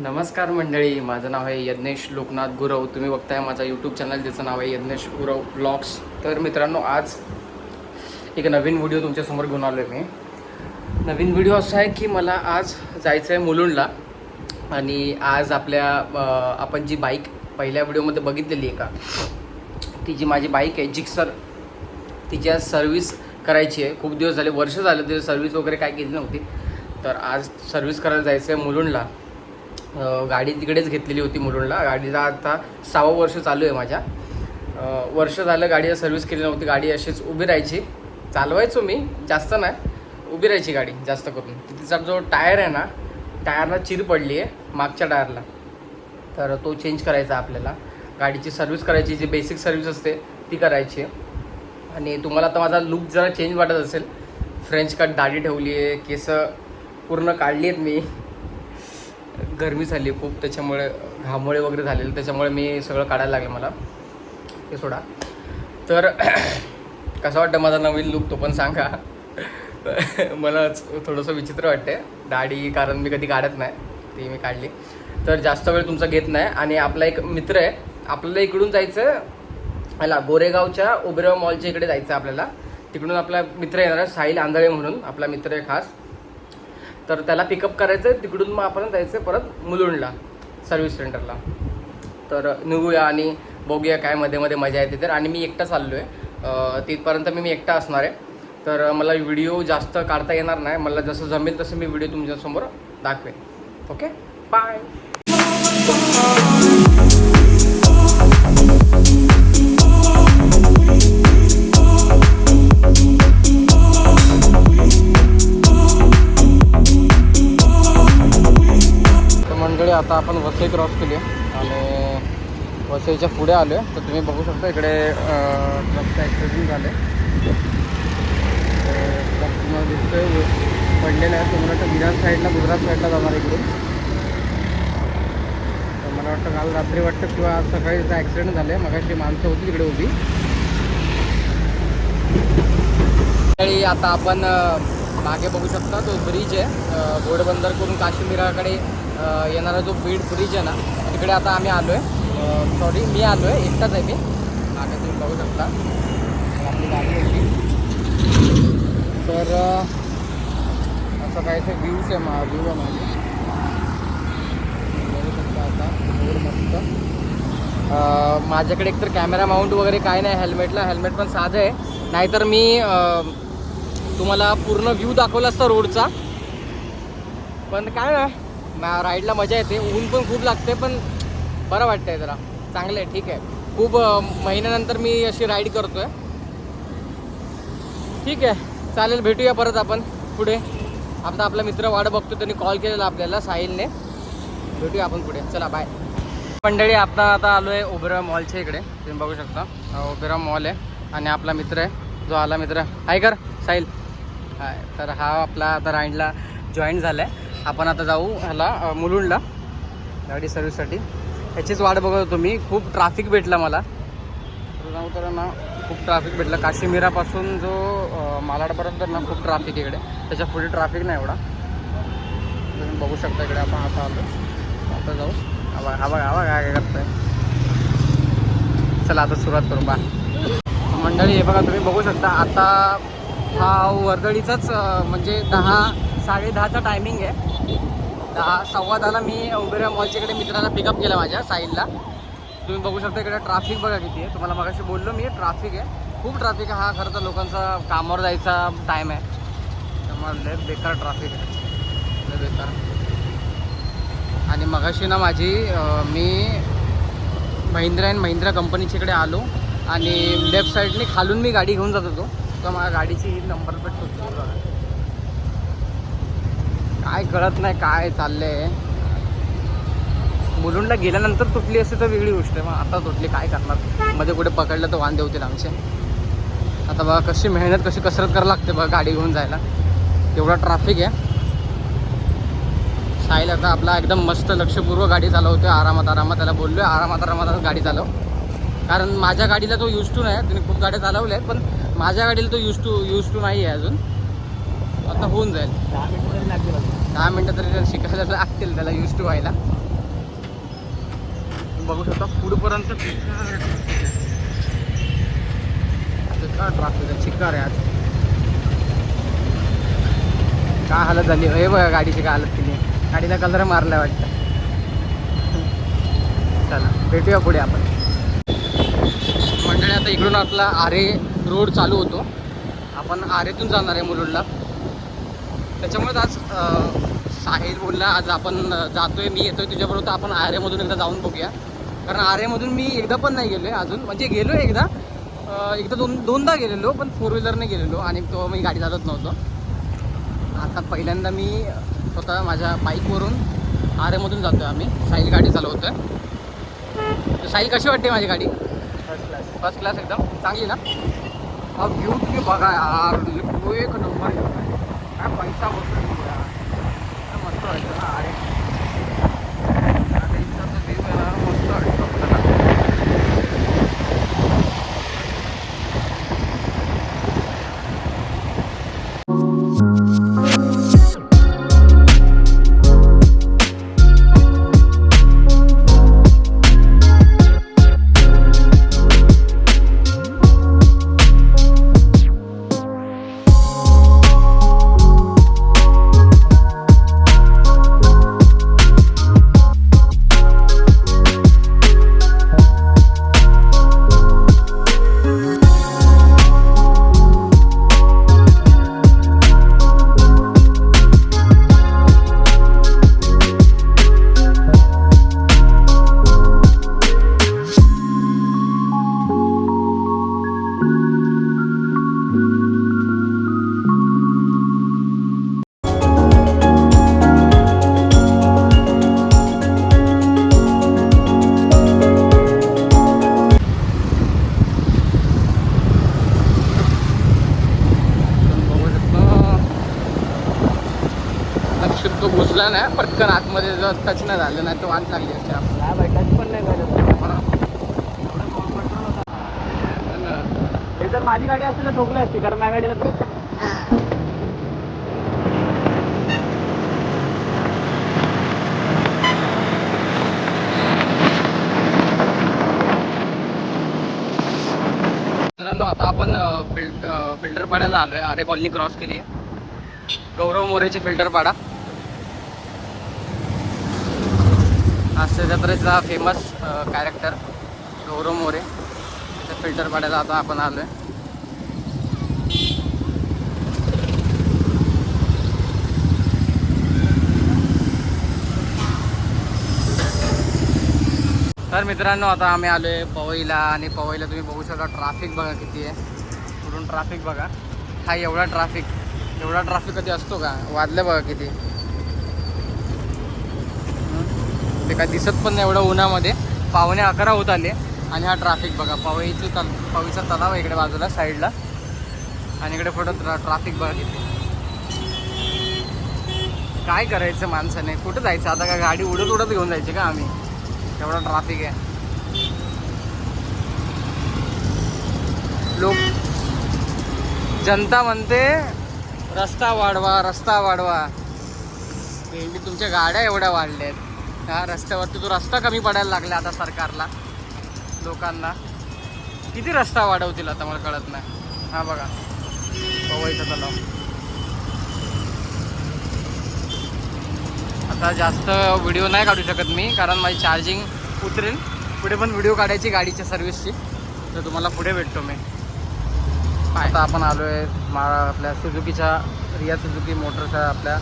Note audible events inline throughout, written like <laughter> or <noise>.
नमस्कार मंडळी माझं नाव आहे यज्ञेश लोकनाथ गुरव. तुम्ही बघताय माझा यूट्यूब चॅनल ज्याचं नाव आहे यज्ञेश गुरव ब्लॉग्स तर मित्रांनो आज एक नवीन व्हिडिओ तुमच्यासमोर घेऊन आलो आहे मी. नवीन व्हिडिओ असा आहे की मला आज जायचं आहे मुलुंडला. आणि आज आपल्या आपण जी बाईक पहिल्या व्हिडिओमध्ये बघितलेली आहे का? ती जी माझी बाईक आहे जिक्सर तिची आज सर्व्हिस करायची आहे. खूप दिवस झाले वर्ष झाले तिथे सर्व्हिस वगैरे काय केली नव्हती. तर आज सर्व्हिस करायला जायचं आहे मुलुंडला. गाडी तिकडेच घेतलेली होती मुलुंडला गाडीला आता सहावं वर्ष चालू आहे माझ्या. वर्ष झालं गाडीला सर्व्हिस केली नव्हती. गाडी अशीच उभी राहायची. चालवायचो मी जास्त नाही. उभी राहायची गाडी जास्त करून. तिचा जो टायर आहे ना टायरला चिर पडली आहे मागच्या टायरला. तर तो चेंज करायचा आपल्याला. गाडीची सर्व्हिस करायची जी बेसिक सर्व्हिस असते ती करायची आहे. आणि तुम्हाला आता माझा लुक जरा चेंज वाटत असेल. फ्रेंच कट दाढी ठेवली आहे केस पूर्ण काढली आहेत मी. गरमी झाली खूप त्याच्यामुळे घामोळे वगैरे झालेले त्याच्यामुळे मी सगळं काढायला लागलं मला. ते सोडा. तर <clears throat> कसं वाटतं माझा नवीन लुक तो पण सांगा. <laughs> मला थोडंसं विचित्र वाटते दाढी कारण मी कधी काढत नाही ती मी काढली. तर जास्त वेळ तुमचा घेत नाही. आणि आपला एक मित्र आहे आपल्याला इकडून जायचं ह्याला गोरेगावच्या ओबेराव मॉलच्या इकडे जायचं आपल्याला. तिकडून आपला मित्र येणार आहे साहिल आंधळे म्हणून आपला मित्र आहे खास. तर त्याला पिकअप करायचं आहे तिकडून मग आपण जायचं आहे परत मुलुंडला सर्व्हिस सेंटरला तर निघूया आणि बघूया काय मध्ये मध्ये मजा येते तर. आणि मी एकटा चाललो आहे तिथपर्यंत मी मी एकटा असणार आहे. तर मला व्हिडिओ जास्त काढता येणार नाही. मला जसं जमेल तसं मी व्हिडिओ तुमच्यासमोर दाखवेन. ओके? बाय आता आपण वसई क्रॉस केली आणि वसईच्या पुढे आलो आहे तर तुम्ही बघू शकता इकडे ट्रकचं ॲक्सिडेंट झालं आहे ट्रक तुम्हाला दिसतोय पडलेलं आहे. तुम्हाला वाटतं विरार साईडला गुजरात साईडला जाणार इकडे तर मला वाटतं काल रात्री वाटतं किंवा आज सकाळी ॲक्सिडेंट झालं आहे मगाशी माणसं होती तिकडे उभी. आता आपण मागे बघू शकता तो ब्रिज आहे. घोडबंदर करून काश्मीराकडे येणारा जो बीड ब्रिज आहे ना तिकडे आता आम्ही आलो आहे सॉरी मी आलो आहे एकटाच आहे मी. आता तुम्ही बघू शकता. आपली गाडी होती. तर असं काही ते व्ह्यूज आहे मा व्ह्यू आहे माझे. बघू शकता आता. मस्त. माझ्याकडे एकतर कॅमेरा माउंट वगैरे काय नाही हेल्मेटला हेल्मेट पण साधं आहे. नाहीतर मी तुम्हाला पूर्ण व्ह्यू दाखवला असता रोडचा. पण काय नाही राईडला मजा येते ऊन पण खूप लागते पण बरं वाटतंय जरा. चांगलं आहे ठीक आहे. खूप महिन्यानंतर मी अशी राईड करतोय. ठीक आहे चालेल भेटूया परत आपण पुढे. आता आपला मित्र वाट बघतो त्यांनी कॉल केलेला आपल्याला साहिलने. भेटूया आपण पुढे. चला बाय मंडळी आता आता आलो आहे ओबेरा मॉलच्या इकडे. तुम्ही बघू शकता. ओबेरा मॉल आहे आणि आपला मित्र आहे. जो आला मित्र. आहे कर साहिल. हाय तर हा आपला आता राईडला जॉईन झाला आहे आपण आता जाऊ ह्याला मुलुंडला गाडी सर्व्हिससाठी. ह्याचीच वाट बघत होतो मी. खूप ट्राफिक भेटला मला. तर ना खूप ट्राफिक भेटलं. काश्मीरापासून जो मालाडपर्यंत ना खूप ट्राफिक इकडे. त्याच्या पुढे ट्राफिक नाही एवढा. तुम्ही बघू शकता इकडे आपण आता आलो आता जाऊ. हवा हवा हवा काय काय करतोय. चला आता सुरुवात करू. बा. मंडळी हे बघा तुम्ही बघू शकता. आता हा वर्दळीचाच म्हणजे दहा साडे दहाचा टायमिंग आहे. दहा सव्वा दहाला मी उबेरा मॉलच्या इकडे मित्राला पिकअप केला माझ्या साईडला तुम्ही बघू शकता इकडे ट्रॅफिक बघा किती आहे. तुम्हाला मगाशी बोललो मी ट्रॅफिक आहे. खूप ट्रॅफिक आहे. हा खरं तर लोकांचा कामावर जायचा टाईम आहे. त्यामुळे लय बेकार ट्रॅफिक आहे. लय बेकार. आणि मगाशी ना माझी मी महिंद्रा अँड महिंद्रा कंपनीच्या इकडे आलो. आणि लेफ्ट साईडने खालून मी गाडी घेऊन जात होतो. तर माझ्या गाडीची ही नंबर प्लेट होती. बघा. काय कळत नाही काय चाललंय. मुलुंडला गेल्यानंतर तुटली असते तर वेगळी गोष्ट आहे मग आता तुटली काय करणार? मध्ये कुठे पकडलं तर वांदे होतील आमचे. आता बघा कशी मेहनत कशी कसरत करायला लागते बघा गाडी घेऊन जायला. एवढा ट्रॅफिक आहे. साहिल आता आपला एकदम मस्त लक्षपूर्वक गाडी चालवतोय आरामात आरामात. त्याला बोललोय आरामात आरामात गाडी चालव. कारण माझ्या गाडीला तो यूज टू नाही त्याने खूप गाड्या चालवल्या आहेत पण माझ्या गाडीला तो यूज टू यूज टू नाही आहे अजून. आता होऊन जाईल. दहा मिनिटं तरी शिकायला लागतील त्याला यूज टू व्हायला. बघू शकता पुढपर्यंत ट्राफिक आहे चिकार आहे आज. काय हालत झाली? हे बघा गाडीची काय हालत केली. गाडीला कलर मारलाय वाटतं. चला भेटूया पुढे आपण. मंडळी आता इकडून आपला आरे रोड चालू होतो. आपण आरेतून जाणार आहे मुलुंडला त्याच्यामुळेच आज साहिल बोलला आज आपण जातोय मी येतोय तुझ्याबरोबर आपण आरेमधून एकदा जाऊन बघूया. कारण आरेमधून मी एकदा पण नाही गेलोय अजून. म्हणजे गेलो एकदा. अं, एकदा दोन दोनदा गेलेलो पण फोर व्हीलरने गेलेलो आणि तो मी गाडी चालवत नव्हतो. आता पहिल्यांदा मी स्वतः माझ्या बाईकवरून आरेमधून जातोय आम्ही. साहिल गाडी चालवतोय. तर साहिल कशी वाटते माझी गाडी? फर्स्ट क्लास फर्स्ट क्लास एकदम. चांगली ना? हा व्ह्यू तुम्ही बघा यार. एक नंबर आहे. काय पैसा बसतो यार काय मस्त घुसला नाही पटकन आतमध्ये जर टच नाही झालं नाही तर वाट लागली असते भेटत पण नाही जर माझी गाडी असती तर ठोकली असती कारण माझ्या गाडीला आता आपण फिल्टर पाड्याला आलोय. आरे कॉलनी क्रॉस केली आहे गौरव मोरेचे फिल्टर पाडा. हास्य जत्रेचा फेमस कॅरेक्टर गौरव मोरे. त्याच्या फिल्टर पाड्याला आता आपण आलो आहे तर मित्रांनो आता आम्ही आलो आहे पवईला आणि पवईला तुम्ही बघू शकता ट्राफिक बघा किती आहे. पुढून ट्राफिक बघा. हा एवढा ट्राफिक एवढा ट्राफिक कधी असतो का? वाजलं बघा किती हं? ते काय दिसत पण नाही एवढं उन्हामध्ये. पावणे अकरा होत आले. आणि हा ट्रॅफिक बघा पवईचं तल पवईचा तलाव आहे इकडे बाजूला साईडला आणि इकडे पुढं ट्रा ट्रॅफिक बघा किती. काय करायचं माणसाने? कुठं जायचं? आता का गाडी उडत उडत घेऊन जायची का आम्ही? एवढा ट्राफिक आहे. लोक जनता म्हणते रस्ता वाढवा रस्ता वाढवा. भेंडी तुमच्या गाड्या एवढ्या वाढल्या आहेत ह्या रस्त्यावरती तो रस्ता कमी पडायला लागला आता सरकारला लोकांना किती रस्ता वाढवतील आता मला कळत नाही. हा बघा. पवईचा तलाव आता जास्त व्हिडिओ नाही काढू शकत मी कारण माझी चार्जिंग उतरेल. पुढे पण व्हिडिओ काढायची गाडीच्या सर्व्हिसची तर तुम्हाला पुढे भेटतो मी. आता आपण आलो आहे मा आपल्या सुझुकीच्या रिया सुझुकी मोटरच्या आपल्या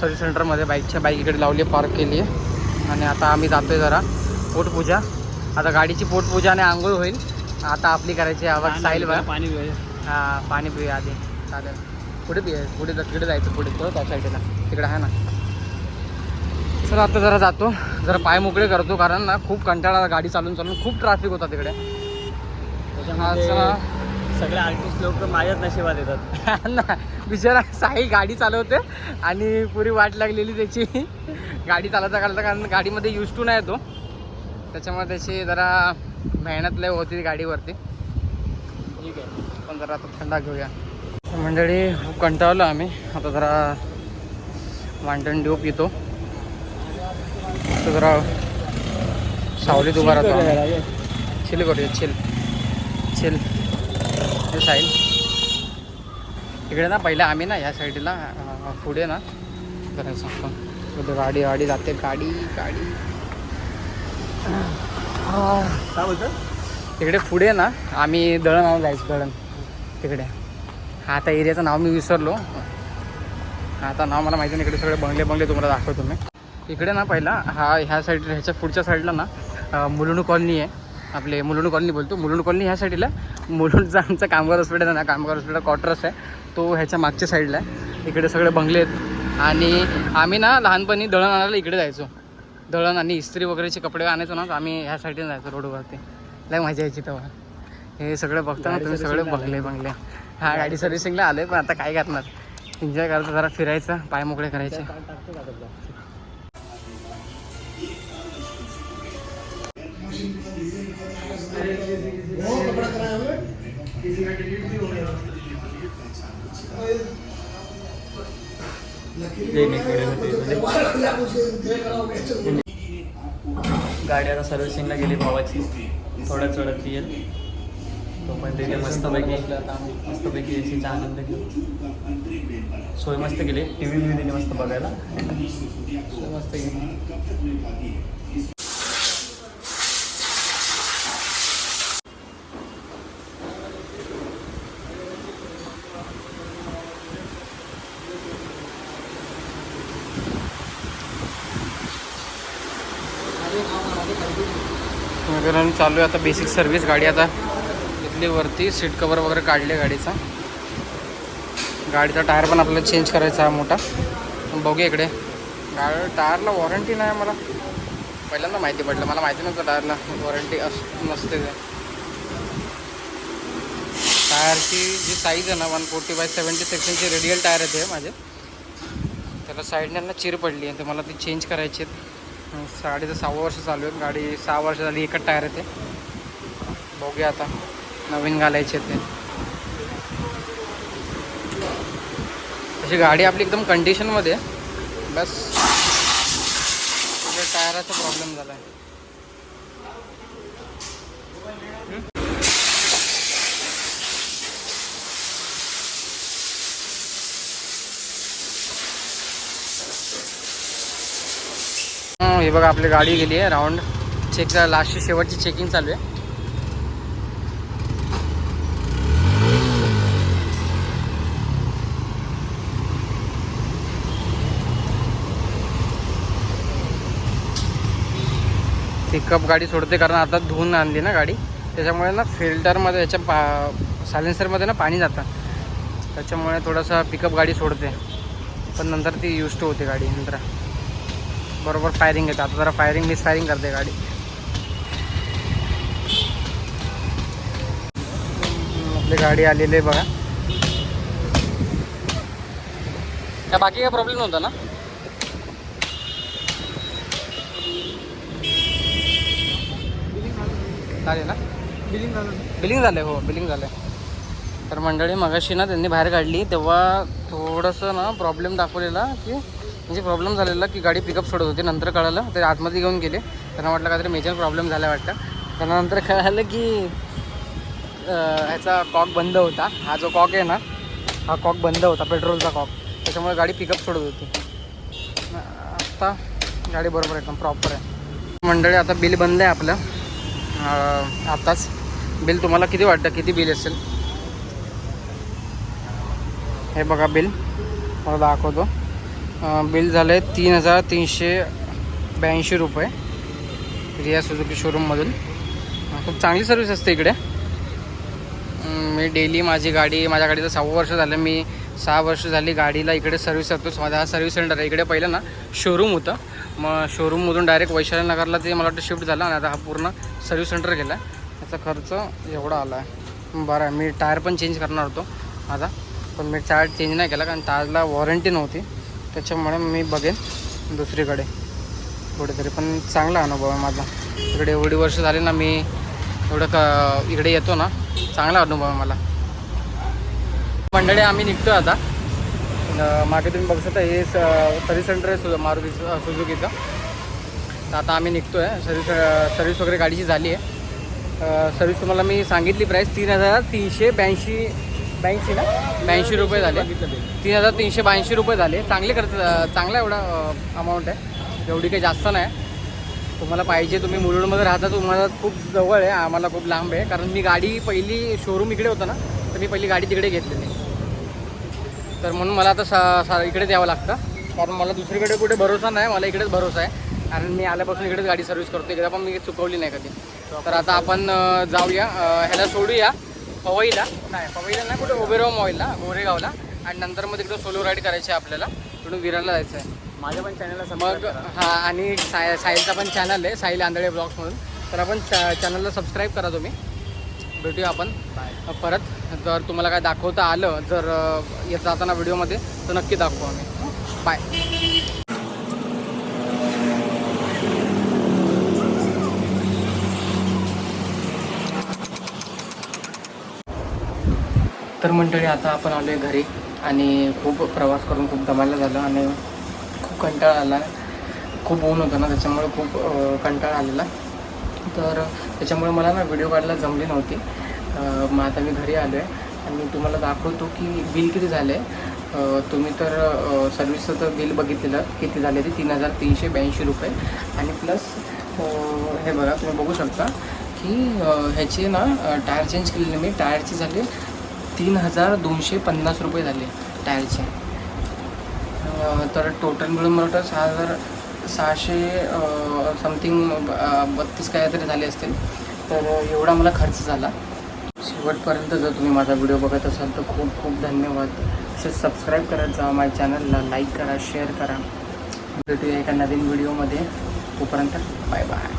सर्व्हिस सेंटरमध्ये बाईकच्या बाईक इकडे लावली आहे पार्क केली. आहे आणि आता आम्ही जातो आहे जरा पोटपूजा. आता गाडीची पोटपूजा आणि आंघोळ होईल. आता आपली करायची आवाज साईल बघा. पाणी पिऊया. हां पाणी पिऊया आधी. चालेल. पुढे पिऊया? पुढे जा- तिकडे जायचं पुढे तो त्या साईडला तिकडे आहे ना. चला आता जरा जातो. जरा पाय मोकळे करतो कारण ना खूप कंटाळा गाडी चालून चालून खूप ट्रॅफिक होता तिकडे. त्याच्यामध्ये सगळे आर्टिस्ट लोक माझ्याच नशिबात येतात. <laughs> ना बिचारा साई गाडी चालवते आणि पुरी वाट लागलेली त्याची. गाडी चालवता चालवता कारण गाडीमध्ये यूज टू नाही तो. त्याच्यामुळे त्याची जरा मेहनत लय होती गाडीवरती. ठीक आहे. पण जरा आता थंडा घेऊया. मंडळी कंटाळलो आम्ही. आता जरा मांडण पितो तर जरा सावलीत उभा राहतो. चिल करूया चिल चिल हे साईल इकडे ना पहिला आम्ही ना या साईडला पुढे ना करायचं इकडे गाडी गाडी जाते. गाडी गाडी. काय बोलतो इकडे पुढे ना आम्ही दळण आणून जायचं दळण. तिकडे. हा आता एरियाचं नाव मी विसरलो. आता नाव मला माहिती नाही इकडे सगळे बंगले बंगले तुम्हाला दाखवतो मी. इकडे ना पहिला हा ह्या साईड ह्याच्या पुढच्या साईडला ना अं, मुलुंड कॉलनी आहे. आपले मुलुंड कॉलनी बोलतो. मुलुंड कॉलनी ह्या साईडला मुलुंडचा आमचा कामगार हॉस्पिटल आहे ना कामगार हॉस्पिटल क्वार्टर्स आहे. तो ह्याच्या मागच्या साईडला आहे. इकडे सगळे बंगले आहेत. आणि आम्ही ना लहानपणी दळण आणायला इकडे जायचो. दळण आणि इस्त्री वगैरेचे कपडे आणायचो ना तर आम्ही ह्या साईडने जायचो रोडवरती. लय मजा यायची तेव्हा. हे सगळं बघता ना गाडी तुम्ही सगळे बंगले बंगले. हा गाडी सर्व्हिसिंगला आलोय पण आता काय करणार? एन्जॉय करायचं जरा फिरायचं पाय मोकळे करायचे. का? गाडी आता सर्व्हिसिंगला गेली भावाची. थोड्या चढत येईल. तो पण तिथे मस्तपैकी मस्तपैकी ए सीचा आनंद घेऊ. सोय मस्त केली. टी व्ही बी दिली मस्त बघायला. मस्त गेली. मित्रांनो चालू आहे आता बेसिक सर्व्हिस गाडी. आता इथली वरती सीट कवर वगैरे काढले गाडीचा. गाडीचा टायर पण आपल्याला चेंज करायचा आहे मोठा. बघूया इकडे. गाडी टायरला वॉरंटी नाही मला. पहिल्यांदा माहिती पडलं. मला माहिती नव्हतं टायरला वॉरंटी अस नसते ते. टायरची जी साईज आहे ना वन फोर्टी बाय सेवन्टी सेक्शनचे रेडियल टायर आहे ते माझे. त्याला साईडने ना चिर पडली आहे. तर मला ती चेंज करायची आहेत. साडेचं सहा वर्ष चालू आहेत गाडी सहा वर्ष झाली एकच टायर येते बघूया आता. नवीन घालायचे ते. अशी गाडी आपली एकदम कंडिशनमध्ये आहे. बस. टायराचा प्रॉब्लेम झाला आहे हं, हे बघा आपली गाडी गेली आहे राऊंड चेक लास्टची शेवटची चेकिंग चालू आहे. पिकअप गाडी सोडते कारण आता धुवून आणली ना गाडी. त्याच्यामुळे ना फिल्टरमध्ये याच्या पा सायलेन्सरमध्ये ना पाणी जातं. त्याच्यामुळे थोडंसं पिकअप गाडी सोडते. पण नंतर ती युज टू होते गाडी नंतर. बरोबर फायरिंग येते. आता जरा फायरिंग मिस फायरिंग करते गाडी. आपली गाडी आलेली आहे बघा. त्या बाकी काय प्रॉब्लेम नव्हता ना? झाले ना? बिलिंग झालं. बिलिंग झालं हो बिलिंग झालं तर मंडळी मगाशी ना त्यांनी बाहेर काढली तेव्हा थोडंसं ना प्रॉब्लेम दाखवलेला की म्हणजे प्रॉब्लेम झालेला की गाडी पिकअप सोडत होती. नंतर कळालं तरी आतमध्ये घेऊन गेले. त्यांना वाटलं काहीतरी मेजर प्रॉब्लेम झाला वाटतं. त्यानंतर कळालं की ह्याचा कॉक बंद होता. हा जो कॉक आहे ना हा कॉक बंद होता पेट्रोलचा कॉक त्याच्यामुळे गाडी पिकअप सोडत होती. आत्ता गाडी बरोबर एकदम प्रॉपर आहे. मंडळी आता बिल बंद आहे आपलं. आत्ताच बिल तुम्हाला किती वाटतं? किती बिल असेल? हे बघा बिल. मला दाखवतो. बिल झालं आहे तीन हजार तीनशे ब्याऐंशी रुपये रिया सुजुकी शोरूममधून खूप चांगली सर्विस असते इकडे. मी डेली माझी गाडी माझ्या गाडीचं सहा वर्ष झालं. मी सहा वर्ष झाली गाडीला इकडे सर्व्हिस करतोच माझा हा सर्व्हिस सेंटर आहे. इकडे पहिलं ना शोरूम होतं. मग शोरूममधून डायरेक्ट वैशालीनगरला ते मला वाटतं शिफ्ट झालं आणि आता हा पूर्ण सर्व्हिस सेंटर गेला. आहे त्याचा खर्च एवढा आला आहे बरं आहे. मी टायर पण चेंज करणार होतो. आता. पण मी टायर चेंज नाही केला कारण टायरला वॉरंटी नव्हती. त्याच्यामुळे मी बघेन दुसरीकडे. कुठेतरी. पण चांगला अनुभव आहे माझा. इकडे एवढी वर्ष झाली ना मी एवढं क इकडे येतो ना चांगला अनुभव आहे मला. मंडळी आम्ही निघतो आता. मागे तुम्ही बघू शकता हे सर्व्हिस सेंटर आहे सु मारुती सुझुकीचं तर आता आम्ही निघतो आहे सर्विस सर्विस वगैरे गाडीची झाली आहे. सर्विस तुम्हाला मी सांगितली प्राईस तीन हजार तीनशे ब्याऐंशी ब्याऐंशी ना? ब्याऐंशी रुपये झाले. तीन हजार तीनशे ब्याऐंशी रुपये झाले. चांगले करत चांगला एवढा अमाऊंट आहे. एवढी काही जास्त नाही. तुम्हाला पाहिजे तुम्ही मुरुडमध्ये राहता तुम्हाला खूप जवळ आहे. आम्हाला खूप लांब आहे. कारण मी गाडी पहिली शोरूम इकडे होतं ना तर मी पहिली गाडी तिकडे घेतलेली तर म्हणून मला आता सा सा इकडे द्यावं लागतं. कारण मला दुसरीकडे कुठे भरोसा नाही मला इकडेच भरोसा आहे. कारण मी आल्यापासून इकडेच गाडी सर्व्हिस करतो इकडे पण मी चुकवली नाही कधी. तर आता आपण जाऊया. ह्याला सोडूया. पवईला? नाही पवईला नाही कुठे? ओबेराव मॉईलला गोरेगावला आणि नंतर मग तिकडं सोलो राईड करायची आहे आपल्याला. तिकडून विरारला जायचं आहे. माझ्या पण चॅनलला मग हा आणि साय साहिलचा पण चॅनल आहे साहिल आंधळे ब्लॉग्स म्हणून. तर आपण चॅनलला सबस्क्राईब करा तुम्ही. भेटूया आपण. परत जर तुम्हाला काय दाखवता आलं जर येत जाताना व्हिडिओमध्ये तर नक्की दाखवू आम्ही. बाय तर मंडळी आता आपण आलो आहे घरी आणि खूप प्रवास करून खूप दमायला झालं आणि खूप कंटाळा आला. खूप ऊन होतं ना त्याच्यामुळे खूप कंटाळा आलेला. तर त्याच्यामुळे मला ना व्हिडिओ काढायला जमली नव्हती. मग आता मी घरी आलो आहे आणि तुम्हाला दाखवतो की बिल किती झालं आहे तुम्ही तर सर्विसचं तर बिल बघितलेलं. किती झाले ते? तीन हजार तीनशे ब्याऐंशी रुपये. आणि प्लस हे बघा तुम्ही बघू शकता की ह्याचे ना टायर चेंज केलेले मी. टायरचे झाले तीन हजार दोनशे पन्नास रुपये झाले टायरचे. तर टोटल मिळून मला वाटतं सहा हजार सहाशे समथिंग बत्तीस काहीतरी झाले असतील. तर एवढा मला खर्च झाला. शेवटपर्यंत जर तुम्ही माझा व्हिडिओ बघत असाल तर खूप खूप धन्यवाद. तसेच सबस्क्राईब करत जा माझ्या चॅनलला लाईक करा शेअर करा. भेटूया एका नवीन व्हिडिओमध्ये तोपर्यंत बाय बाय